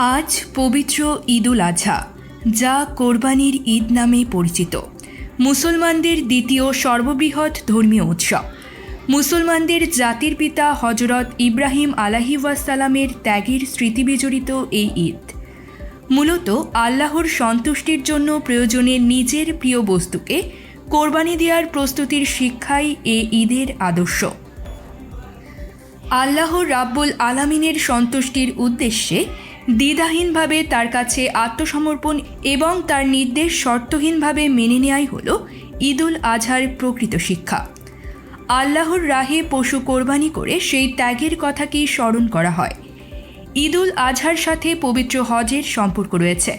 আজ পবিত্র ঈদুল আজহা, যা কোরবানির ঈদ নামে পরিচিত। মুসলমানদের দ্বিতীয় সর্ববৃহৎ ধর্মীয় উৎসব। মুসলমানদের জাতির পিতা হজরত ইব্রাহিম আলাহি ওয়াসালামের ত্যাগের স্মৃতিবিজড়িত এই ঈদ। মূলত আল্লাহর সন্তুষ্টির জন্য প্রয়োজনে নিজের প্রিয় বস্তুকে কোরবানি দেওয়ার প্রস্তুতির শিক্ষাই এ ঈদের আদর্শ। আল্লাহ রাব্বুল আলামিনের সন্তুষ্টির উদ্দেশ্যে দ্বিধাহীনভাবে তার কাছে আত্মসমর্পণ এবং তার নির্দেশ শর্তহীনভাবে মেনে নেওয়াই হল ঈদুল আজহার প্রকৃত শিক্ষা। আল্লাহর রাহে পশু কোরবানি করে সেই ত্যাগের কথাকেই স্মরণ করা হয়। ঈদুল আজহার সাথে পবিত্র হজের সম্পর্ক রয়েছে।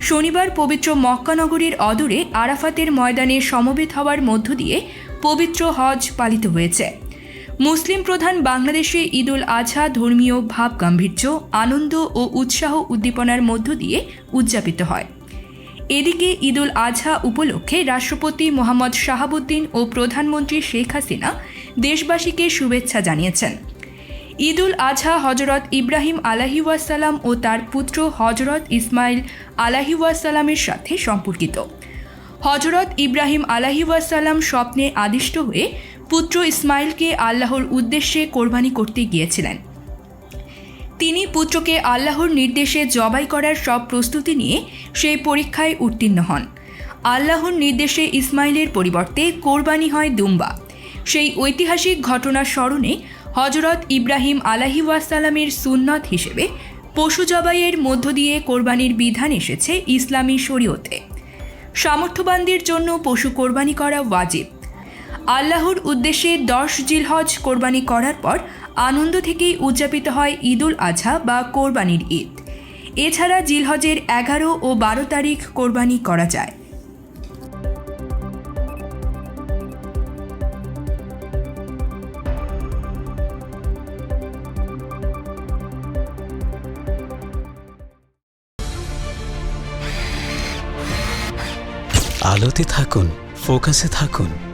শনিবার পবিত্র মক্কানগরীর অদূরে আরাফাতের ময়দানে সমবেত হওয়ার মধ্য দিয়ে পবিত্র হজ পালিত হয়েছে। মুসলিম প্রধান বাংলাদেশে ঈদুল আজহা ধর্মীয় ভাব গাম্ভীর্য আনন্দ ও উৎসাহ উদ্দীপনার মধ্য দিয়ে উদযাপিত হয়। এদিকে ঈদুল আজহা উপলক্ষে রাষ্ট্রপতি মোহাম্মদ শাহাবুদ্দিন ও প্রধানমন্ত্রী শেখ হাসিনা দেশবাসীকে শুভেচ্ছা জানিয়েছেন। ঈদুল আজহা হজরত ইব্রাহিম আলাহি ওয়াসালাম ও তার পুত্র হজরত ইসমাইল আলাহি ওয়াসালামের সাথে সম্পর্কিত। হজরত ইব্রাহিম আলাহি ওয়াসাল্লাম স্বপ্নে আদিষ্ট হয়ে পুত্র ইসমাইলকে আল্লাহর উদ্দেশ্যে কোরবানি করতে গিয়েছিলেন। তিনি পুত্রকে আল্লাহর নির্দেশে জবাই করার সব প্রস্তুতি নিয়ে সেই পরীক্ষায় উত্তীর্ণ হন। আল্লাহর নির্দেশে ইসমাইলের পরিবর্তে কোরবানি হয় দুম্বা। সেই ঐতিহাসিক ঘটনার স্মরণে হজরত ইব্রাহিম আলাহি ওয়াসালামের সুন্নত হিসেবে পশু জবাইয়ের মধ্য দিয়ে কোরবানির বিধান এসেছে ইসলামী শরীয়তে। সামর্থ্যবানদের জন্য পশু কোরবানি করা ওয়াজিব। আল্লাহর উদ্দেশ্যে দশ জিলহজ কোরবানি করার পর আনন্দ থেকেই উদযাপিত হয় ঈদুল আজহা বা কোরবানির ঈদ। এছাড়া জিলহজের এগারো ও বারো তারিখ কোরবানি করা যায়। আলোতে থাকুন, ফোকাসে থাকুন।